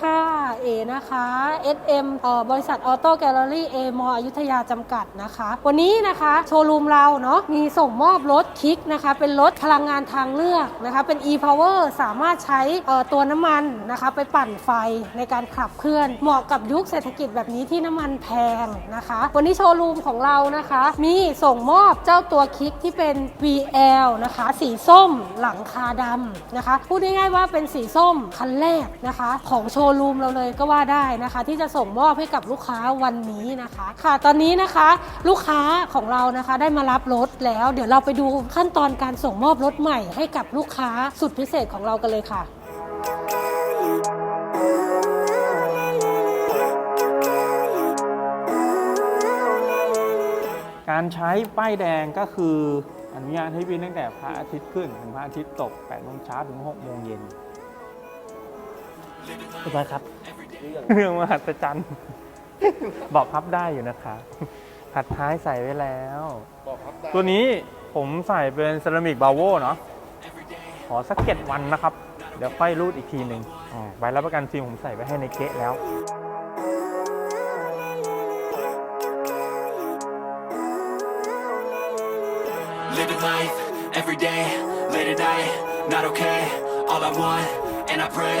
ค่ะ เอนะคะ SM เอ่อบริษัทออโต้แกลเลอรี่เอมอยุธยาจำกัดนะคะ วันนี้นะคะโชว์รูมเราเนาะมีส่งมอบรถคิกนะคะ เป็นรถพลังงานทางเลือกนะคะ เป็น e-power สามารถใช้เอ่อตัวน้ำมันนะคะ ไปปั่นไฟในการขับเคลื่อน เหมาะกับยุคเศรษฐกิจแบบนี้ที่น้ำมันแพงนะคะ วันนี้โชว์รูมของเรานะคะ มีส่งมอบเจ้าตัวคิกที่เป็น VL นะคะ สีส้มหลังคาดำนะคะ พูดง่ายๆว่าเป็นสีส้มคันแรกนะคะ ของโชว์รูมเราเลยก็ว่าได้นะคะ ที่จะส่งมอบให้กับลูกค้าวันนี้นะคะ ค่ะ ตอนนี้นะคะลูกค้าของเรานะคะได้มารับรถแล้ว เดี๋ยวเราไปดูขั้นตอนการส่งมอบรถใหม่ให้กับลูกค้าสุดพิเศษของเรากันเลยค่ะการใช้ป้ายแดงก็คืออนุญาตให้วิ่งตั้งแต่พระอาทิตย์ขึ้นถึงพระอาทิตย์ตก8โมงเช้าถึง6โมงเย็น เรียบร้อยครับเรื่องมหัศจรรย์บอกพับได้อยู่นะคะหัดท้ายใส่ไว้แล้วตัวนี้ผมใส่เป็นเซรามิกบาโวเนาะขอสักเก็ดวันนะครับ เดี๋ยวค่อยรูดอีกทีหนึ่งอ๋อใบรับประกันฟิล์มผมใส่ไว้ให้ในเก๊ะแล้ว Living life every day, late at night, not okay. All I want, and I pray,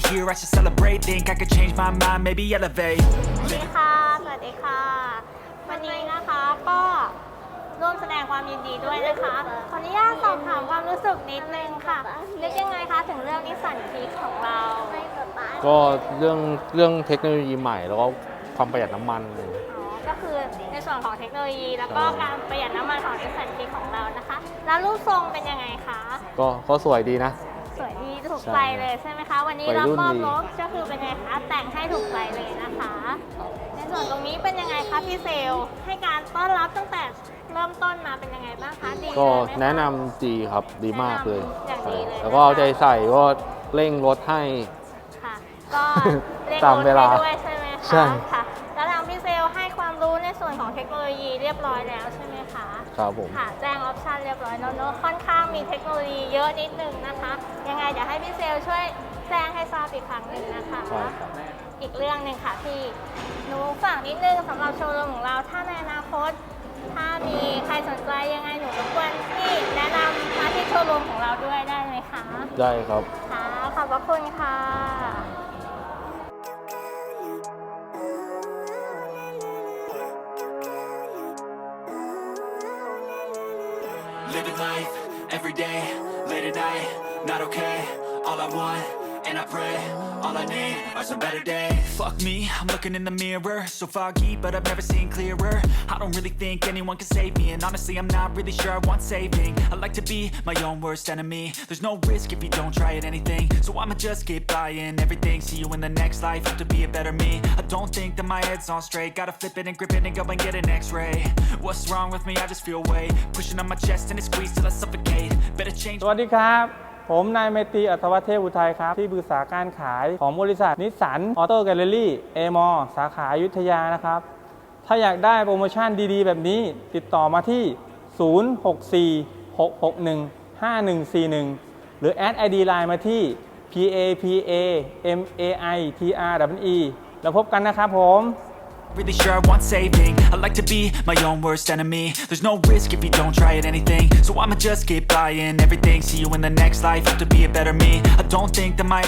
hear, I should celebrate. Think I could change my mind, maybe elevate. สวัสดีค่ะ สวัสดีค่ะ วันนี้นะคะก็ร่วมแสดงความยินดีด้วยนะคะ ขออนุญาตสอบถามความรู้สึกนิดนึงค่ะ นึกยังไงคะถึงเรื่องนิสสันคีกของเรา ก็เรื่องเรื่องเทคโนโลยีใหม่แล้วก็ความประหยัดน้ำมันอะไรอย่างเงี้ย อ๋อ ก็คือในส่วนของเทคโนโลยี แล้วก็การประหยัดน้ำมันของนิสสันคีกของเรานะคะ แล้วรูปทรงเป็นยังไงคะ ก็ก็สวยดีนะสวยดีถูก ใช่ใจเลยใช่ไหมคะ วันนี้วัยรับรุ่นมอบดีรถก็คือเป็นไงคะ แต่งให้ถูกใจเลยนะคะ ในส่วนตรงนี้เป็นยังไงคะพี่เซล ให้การต้อนรับตั้งแต่เริ่มต้นมาเป็นยังไงบ้างคะ ดีก็เลยไหมคแนะนำดีครับดีมากเลยแนะนำอย่างดีเลย แล้วก็เอาใจใส่ก็เร่งรถให้ ค่ะก็เรียกตามเวลารถให้ด้วยใช่ไหมคะใช่ ค่ะ แล้วทางพี่เซลให้ความรู้ในส่วนของเทคโนโลยีเรียบร้อยแล้วใช่ไหมคะ ครับผม ค่ะแจ้งออปชันเรียบร้อยแล้วเนอะค่อนข้างมีเทคโนโลยีเยอะนิดนึงนะคะ ยังไงเดี๋ยวให้พี่เซลช่วยแจ้งให้ทราบอีกครั้งหนึ่งนะคะ ใช่ครับ อีกเรื่องหนึ่งค่ะพี่หนูฝากนิดนึงสำหรับโชว์รูมของเราถ้าในอนาคต ถ้ามีใครสนใจยังไงหนูรบกวนพี่แนะนำมาที่โชว์รูมของเราด้วยได้ไหมคะ ได้ครับ ค่ะ ขอบพระคุณค่ะ Living life every day, late at night, not okay. All I want, and I pray, all I need are some better days. Fuck me, I'm looking in the mirror, so foggy, but I've never seen clearer. I don't really think anyone can save me, and honestly, I'm not really sure I want saving. I like to be my own worst enemy. There's no risk if you don't try at anything, so I'ma just keep buying everything. See you in the next life, have to be a better me. Don't think that my head's on straight, gotta flip it and grip it and go and get an X-ray. What's wrong with me? I just feel weight pushing on my chest and it squeezes till I suffocate. Better change. สวัสดีครับ ผมนายเมตีอัศวัฒเทพอุทัยครับ ที่ปรึกษาการขายของบริษัทนิสสันออโต้แกลเลอรี่เอมอสาขาอยุธยานะครับ ถ้าอยากได้โปรโมชั่นดีๆ แบบนี้ติดต่อมาที่ 0646615141 หรือแอด ID Line มาที่ PAPAMAITRWE แล้วพบกันนะครับผม Really sure I want saving. I like to be my own worst enemy. There's no risk if you don't try at anything. So I'ma just keep buying everything. See you in the next life, have to be a better me. I don't think that my